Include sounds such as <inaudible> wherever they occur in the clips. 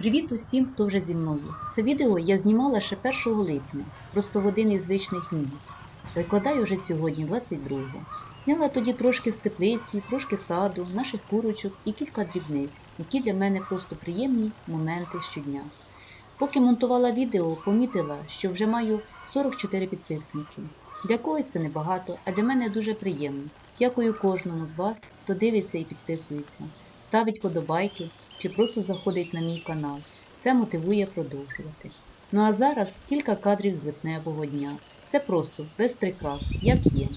Привіт усім, хто вже зі мною. Це відео я знімала ще 1 липня, просто в один із звичних днів. Викладаю вже сьогодні, 22-го. Зняла тоді трошки з теплиці, трошки саду, наших курочок і кілька дрібниць, які для мене просто приємні моменти щодня. Поки монтувала відео, помітила, що вже маю 44 підписники. Для когось це небагато, а для мене дуже приємно. Дякую кожному з вас, хто дивиться і підписується, ставить подобайки чи просто заходить на мій канал. Це мотивує продовжувати. Ну а зараз кілька кадрів з липневого дня. Це просто без прикрас, як є.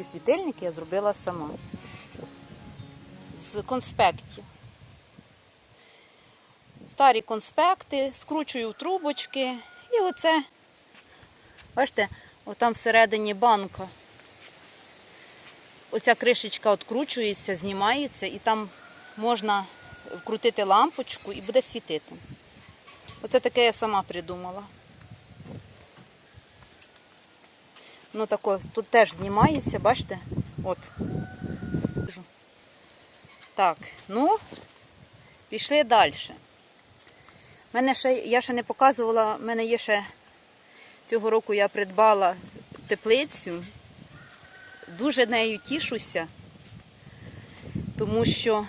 Ці світильники я зробила сама. З конспектів. Старі конспекти, скручую в трубочки. І оце, бачите, отам всередині банка. Оця кришечка відкручується, знімається, і там можна вкрутити лампочку і буде світити. Оце таке я сама придумала. Ну тако, тут теж знімається, бачите? От. Так, ну, пішли далі. Мене ще, я ще не показувала, в мене є ще цього року я придбала теплицю. Дуже нею тішуся, тому що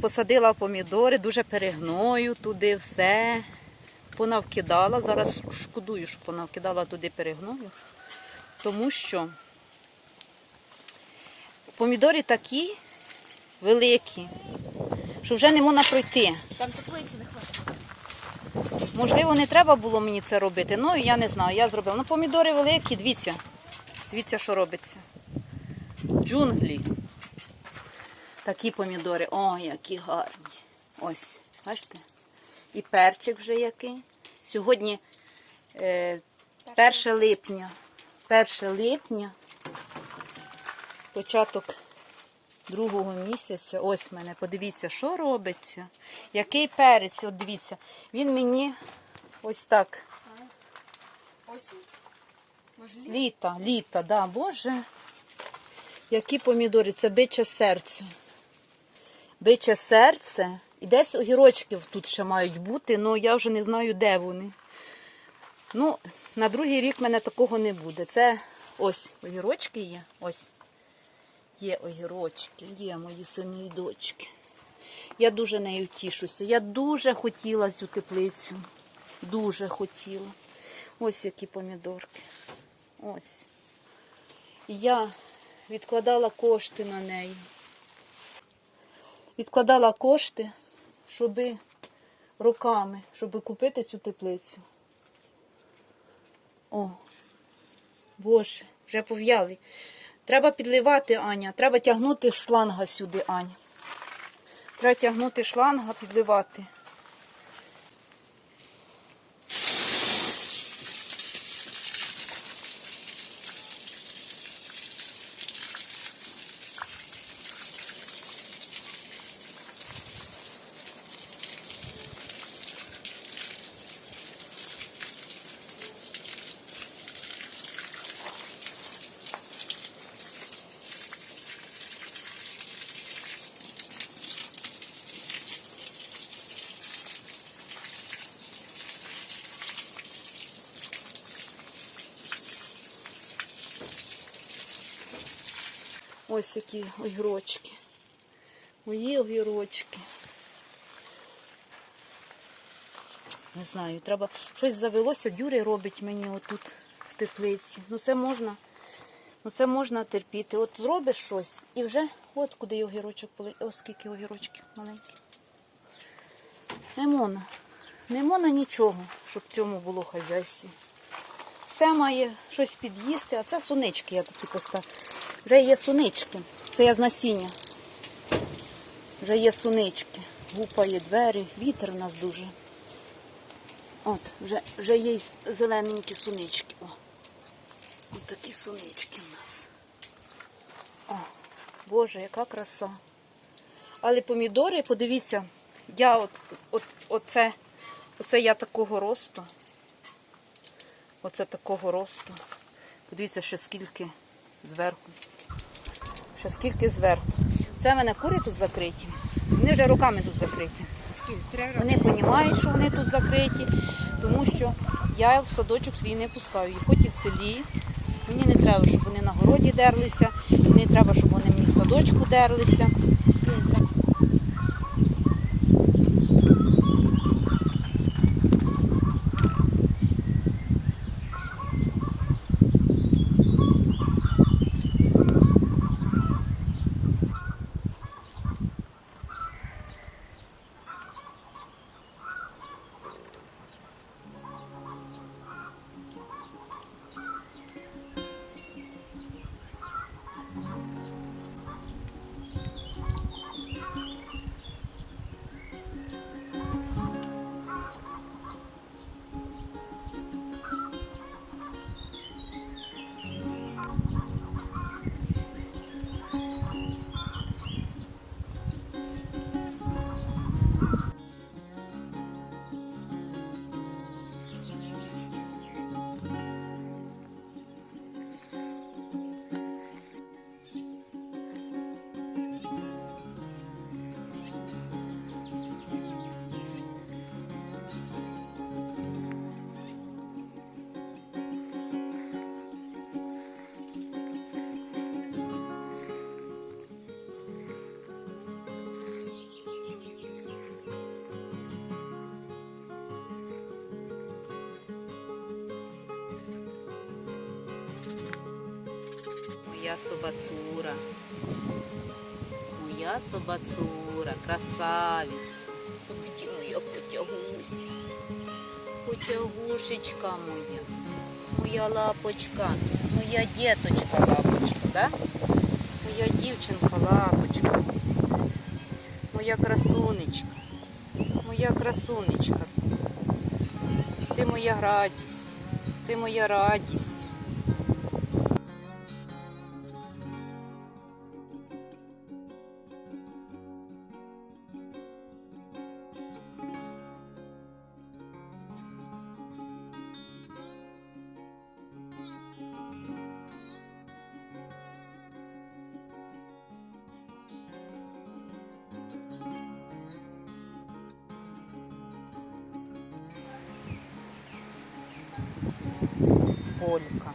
посадила помідори, дуже перегною туди все понавкидала. Зараз шкодую, що понавкидала туди перегною, тому що помідори такі великі, що вже не можна пройти. Там теплиці не хватить. Можливо, не треба було мені це робити, ну я не знаю, я зробила. Ну, помідори великі, дивіться. Дивіться, що робиться. Джунглі. Такі помідори. О, які гарні. Ось, бачите? І перчик вже який. Сьогодні е, 1 липня. 1 липня. початок другого місяця. Ось мене, подивіться, що робиться. Який перець, от дивіться. Він мені ось так. Літо? Літа, літа, да, боже. Які помідори, це биче серце. Биче серце. І десь огірочки тут ще мають бути, але я вже не знаю, де вони. Ну, на другий рік мене такого не буде. Це ось огірочки є. Ось. Є огірочки, є мої сини і дочки. Я дуже нею тішуся. Я дуже хотіла цю теплицю. Дуже хотіла. Ось які помідорки. Ось. Я відкладала кошти на неї. Відкладала кошти, щоб роками, щоб купити цю теплицю. О, Боже, вже пов'яли. Треба підливати, Аня, треба тягнути шланга сюди, Аня. Треба тягнути шланга, підливати. Ось які огірочки. Мої огірочки. Не знаю, треба щось завелося, дюри робить мені отут в теплиці. Ну це можна, ну це можна терпіти. От зробиш щось і вже от куди огірочок поли. Ось скільки огірочків маленьких. Не можна. Не можна нічого, щоб цьому було хазяйстві. Все має щось під'їсти, а це сунички я такі поставила. Вже є сунички. Це я з насіння. Вже є сунички. Гупає двері, вітер у нас дуже. От, вже, вже є зелененькі сунички. О. Ось такі сунички у нас. О, Боже, яка краса. Але помідори, подивіться, я от, от, оце, оце я такого росту. Оце такого росту. Подивіться, ще скільки зверху. Ще скільки зверху. Це в мене кури тут закриті. Вони вже руками тут закриті. Вони розуміють, що вони тут закриті, тому що я в садочок свій не пускаю. І хоч і в селі. Мені не треба, щоб вони на городі дерлися, не треба, щоб вони мені в садочку дерлися. Моя собацура. Моя собацура, красавиця. Ух ти, моя потягуся. Потягушечка моя. Моя лапочка. Моя діточка лапочка, да? Моя дівчинка лапочка. Моя красунечка. Моя красунечка. Ти моя радість. Ти моя радість. Полька.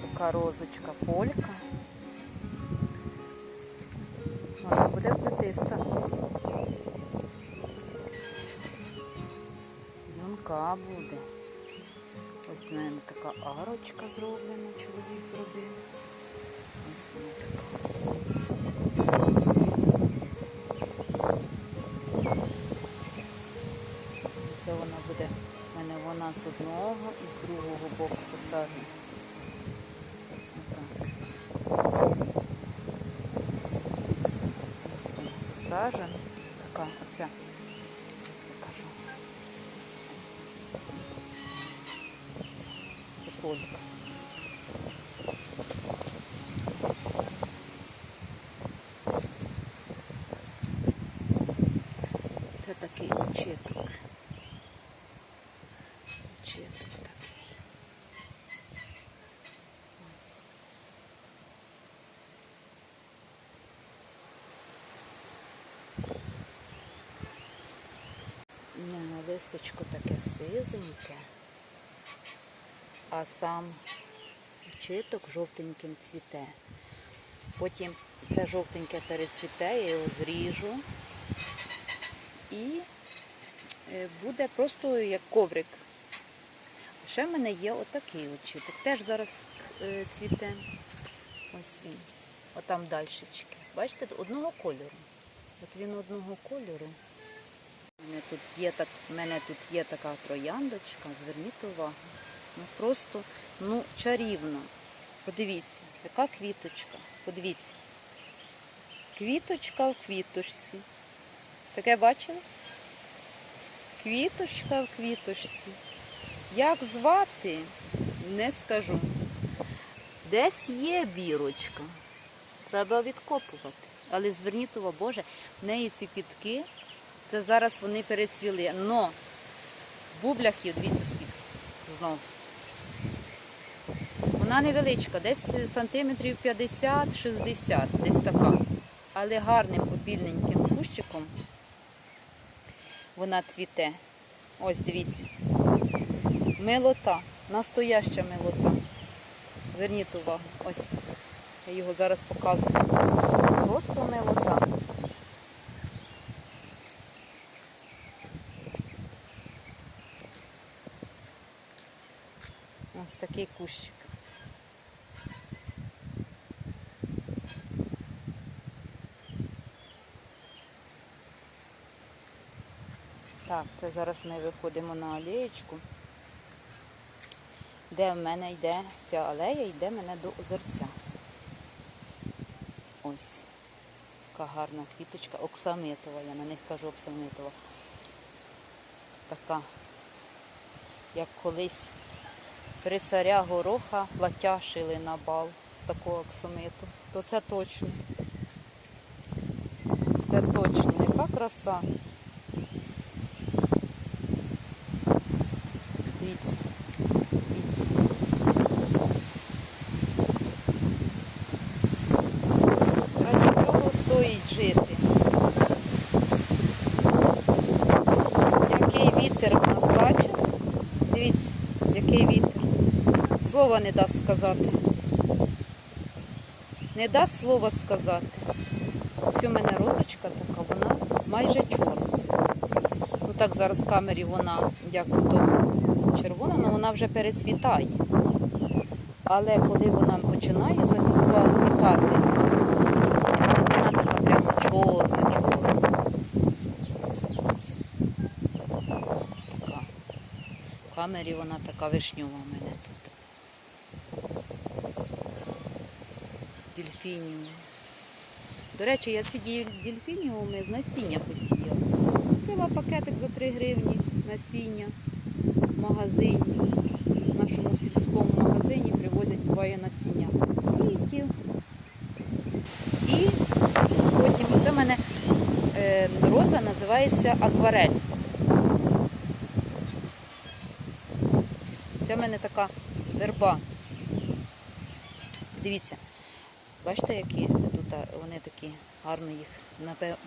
Така розочка полька. Вона буде плетиста. Юнка буде. Ось в мене така арочка зроблена, чоловік з одного і з другого боку посаджена. Отак. Ось вона посаджена. Така оця. Ось покажу. Це, це полька. Це такий очіток. Очіток такий. Ось. Не, листочко таке сизеньке, а сам очіток жовтеньким цвіте. Потім це жовтеньке перецвіте, я його зріжу і е, буде просто як коврик. Ще в мене є отакий очіток. Теж зараз е, цвіте. Ось він. Отам дальшечки. Бачите, одного кольору. От він одного кольору. Мене тут є, так, мене тут є така трояндочка, зверніть увагу. Ну просто ну, чарівно. Подивіться, яка квіточка. Подивіться. Квіточка в квіточці. Таке бачили? Квіточка в квіточці. Як звати, не скажу. Десь є бірочка. Треба відкопувати. Але зверніть увагу, Боже, в неї ці квітки, це зараз вони перецвіли. Но в бублях є, дивіться скільки. Знов. Вона невеличка, десь сантиметрів 50-60, десь така. Але гарним опільненьким кущиком вона цвіте. Ось дивіться. Милота, настояща милота. Зверніть увагу. Ось. Я його зараз показую. Просто милота. Ось такий кущик. Так, це зараз ми виходимо на алеєчку, де в мене йде ця алея, йде мене до озерця. Ось. Така гарна квіточка, оксамитова, я на них кажу оксамитова. Така, як колись при царя гороха плаття шили на бал з такого оксамиту. То це точно. Це точно, яка краса. Дивіться. Дивіться. Раді цього стоїть жити. Який вітер в нас бачите? Дивіться, який вітер. Слова не дасть сказати. Не дасть слова сказати. Ось у мене розочка така, вона майже чорна. Ну так зараз в камері вона як то червона, але вона вже перецвітає. Але коли вона починає зацвітати, вона така прямо чорна, чорна. Така. В камері вона така вишньова в мене тут. Дельфініум. До речі, я ці діль- дельфініуми з насіння посіяла. Купила пакетик за 3 гривні насіння в магазині. В нашому сільському магазині привозять буває насіння квітів. І потім це в мене е, роза називається акварель. Це в мене така верба. Дивіться, бачите, які тут вони такі гарно їх,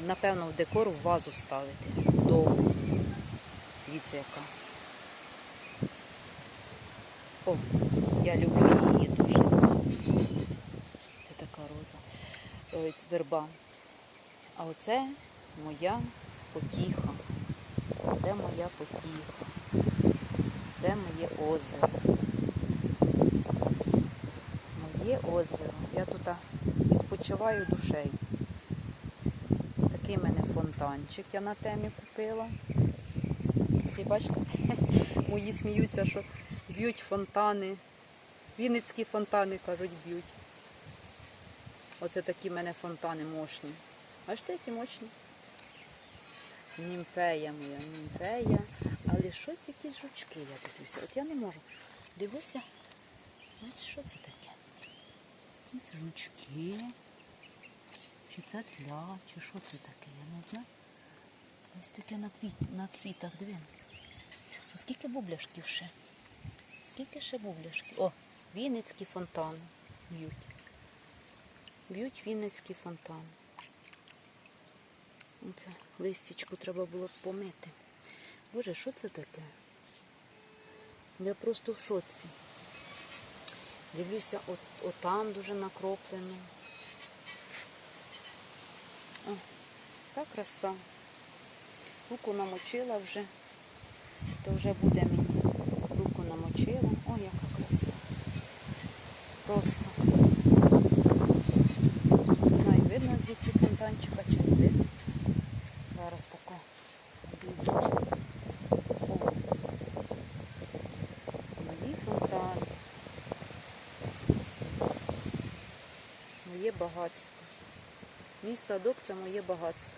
напевно, в декор в вазу ставити. Довго. Дивіться, яка. О, я люблю її дуже. Це така роза. Ой, верба. А оце моя потіха. Це моя потіха. Це моє озеро. Моє озеро. Я тут відпочиваю душею. Такий в мене фонтанчик я на темі купила. І бачите, <laughs> мої сміються, що б'ють фонтани. Вінницькі фонтани, кажуть, б'ють. Оце такі в мене фонтани мощні. Бачите, які мощні? Німфея моя, німфея. Але щось якісь жучки я дивлюся. От я не можу. Дивлюся. Що це таке? Якісь жучки. Чи це тля, чи що це таке, я не знаю. Ось таке на, квіт, на квітах, диви. А скільки бубляшків ще? Скільки ще бубляшків? О, Вінницький фонтан б'ють. Б'ють Вінницький фонтан. Оце листячку треба було б помити. Боже, що це таке? Я просто в шоці. Дивлюся, от, отам дуже накроплено. О, та краса. Руку намочила вже, то вже буде мені. Руку намочила. О, яка краса. Просто. Не знаю, видно звідси фонтанчика чи не видно. Зараз тако. Дивіться. О. Мої фонтани. Моє багатство. Мій садок це моє багатство.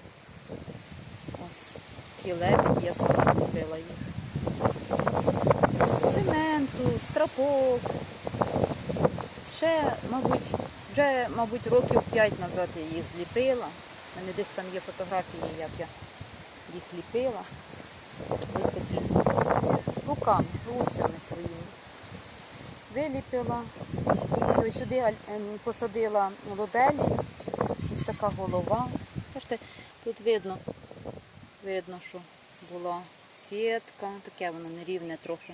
Ось. Лебеді, я сама зробила їх. Цементу, стропок. Ще, мабуть, вже, мабуть, років 5 назад я їх зліпила. У мене десь там є фотографії, як я їх ліпила. Ось такі руками, руцями своїми. Виліпила. Сюди ем, посадила лобелі. Ось така голова. Бачите, тут видно, видно, що була сітка, таке воно нерівне трохи.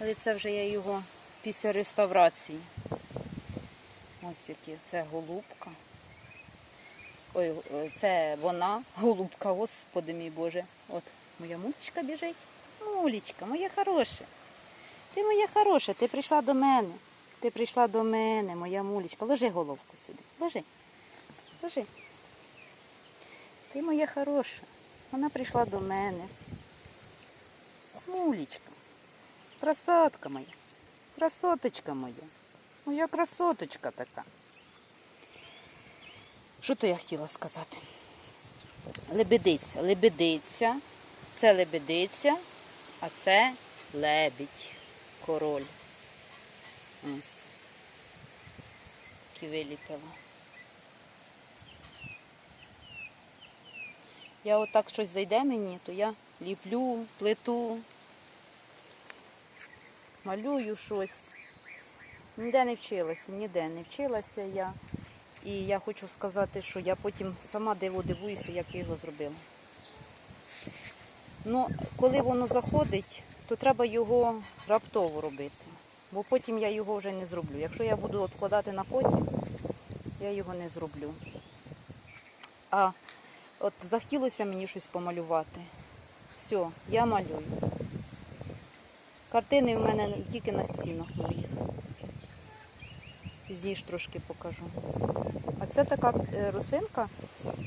Але це вже я його після реставрації. Ось які. Це голубка. Ой, е, це вона, голубка, господи мій Боже. От моя мулечка біжить. Мулечка, моя хороша. Ти моя хороша, ти прийшла до мене. Ти прийшла до мене, моя мулечка. Ложи головку сюди. Ложи. Ложи. Ти моя хороша. Вона прийшла до мене. Мулечка. Красотка моя. Красоточка моя. Моя красоточка така. Що то я хотіла сказати? Лебедиця. Лебедиця. Це лебедиця, а це лебідь. Король. Ось. Які виліпила. Я отак щось зайде мені, то я ліплю, плету, малюю щось. Ніде не вчилася, ніде не вчилася я. І я хочу сказати, що я потім сама диво дивуюся, як я його зробила. Ну, коли воно заходить, то треба його раптово робити. Бо потім я його вже не зроблю. Якщо я буду відкладати на потім, я його не зроблю. А от захотілося мені щось помалювати. Все, я малюю. Картини в мене тільки на стінах моїх. Пізніше трошки покажу. А це така е, росинка.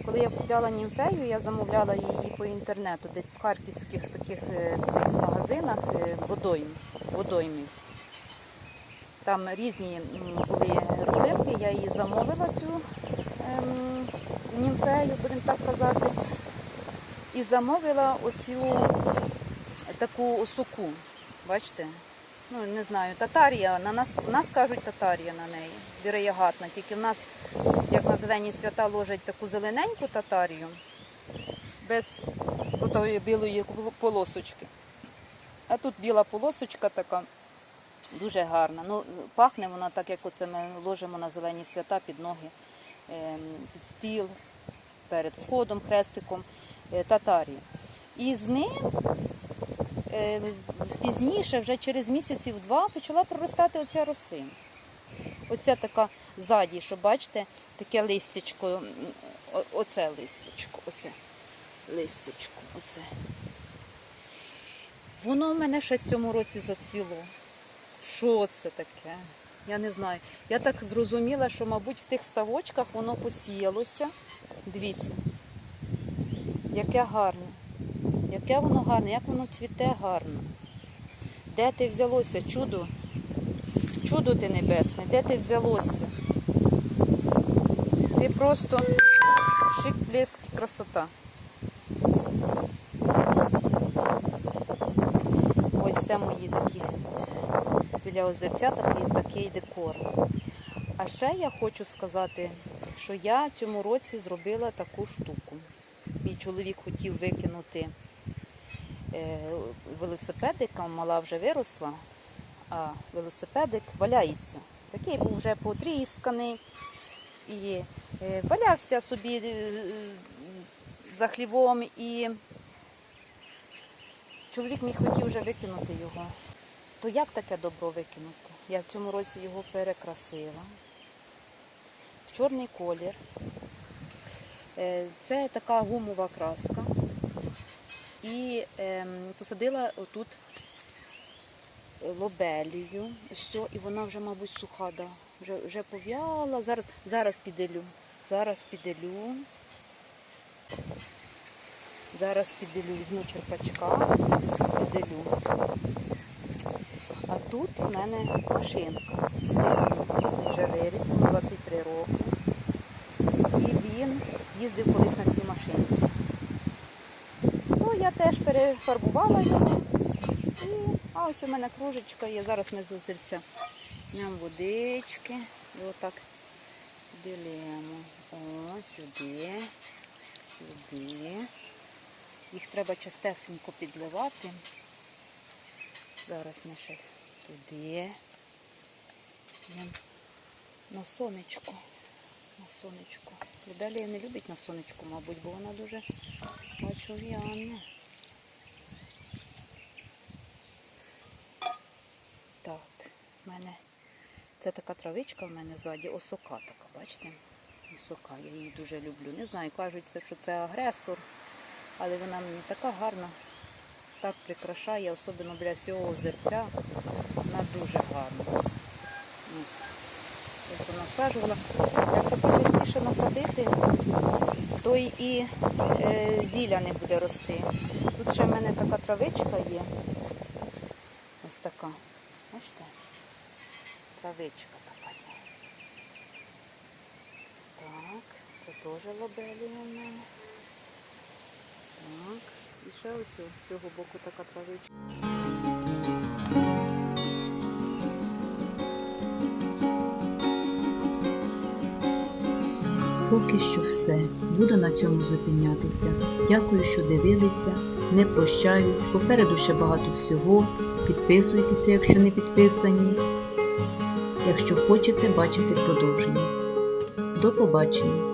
Коли я купляла німфею, я замовляла її по інтернету, десь в харківських таких е, цих магазинах е, водойм, водоймів. Там різні були росинки, я її замовила цю ем, німфею, будемо так казати. І замовила оцю таку осоку. Бачите? Ну, не знаю, татарія, на нас, нас кажуть татарія на неї, віроягатна. Тільки в нас, як на зелені свята, ложать таку зелененьку татарію, без отої білої полосочки. А тут біла полосочка така, дуже гарна. Ну, пахне вона так, як оце ми ложимо на зелені свята під ноги, ем, під стіл, перед входом, хрестиком е, татарії. І з ним е, пізніше, вже через місяців два, почала проростати оця рослина. Оця така ззаді, що бачите, таке листячко, оце листячко, оце листячко, оце. Воно в мене ще в цьому році зацвіло. Що це таке? Я не знаю. Я так зрозуміла, що, мабуть, в тих ставочках воно посіялося. Дивіться, яке гарне. Яке воно гарне, як воно цвіте гарно. Де ти взялося, чудо? Чудо ти небесне, де ти взялося? Ти просто шик, блеск, красота. Ось це мої такі біля озерця такий, такий декор. А ще я хочу сказати, що я цьому році зробила таку штуку. Мій чоловік хотів викинути е, велосипедика, мала вже виросла, а велосипедик валяється. Такий був вже потрісканий і е, валявся собі е, за хлівом і чоловік мій хотів вже викинути його. То як таке добро викинути? Я в цьому році його перекрасила в чорний колір. Е, Це така гумова краска. І ем, посадила отут лобелію. Все, і вона вже, мабуть, суха, вже, вже пов'яла. Зараз, зараз піделю. Зараз піделю. Зараз піделю, візьму черпачка, піделю. Тут в мене машинка. Син вже виріс, йому 23 роки. І він їздив колись на цій машинці. Ну, я теж перефарбувала його. І, а ось у мене кружечка є. Зараз ми з озерця нам водички. І отак ділимо. О, сюди, сюди. Їх треба частесенько підливати. Зараз ми ще туди. На сонечко. На сонечко. Далі не любить на сонечку, мабуть, бо вона дуже бачу. Так, в мене це така травичка в мене ззаді, осока така, бачите? Осока, я її дуже люблю. Не знаю, кажуть, що це агресор, але вона мені така гарна так прикрашає, особливо біля цього озерця. Вона дуже гарна. Ось. Я понасаджувала. Як частіше насадити, то і е, зілля не буде рости. Тут ще в мене така травичка є. Ось така. Бачите? Травичка така є. Так, це теж лобелія в мене. Так. І ще ось з цього боку така травичка. Поки що все. Буду на цьому зупинятися. Дякую, що дивилися. Не прощаюсь. Попереду ще багато всього. Підписуйтеся, якщо не підписані. Якщо хочете бачити продовження. До побачення!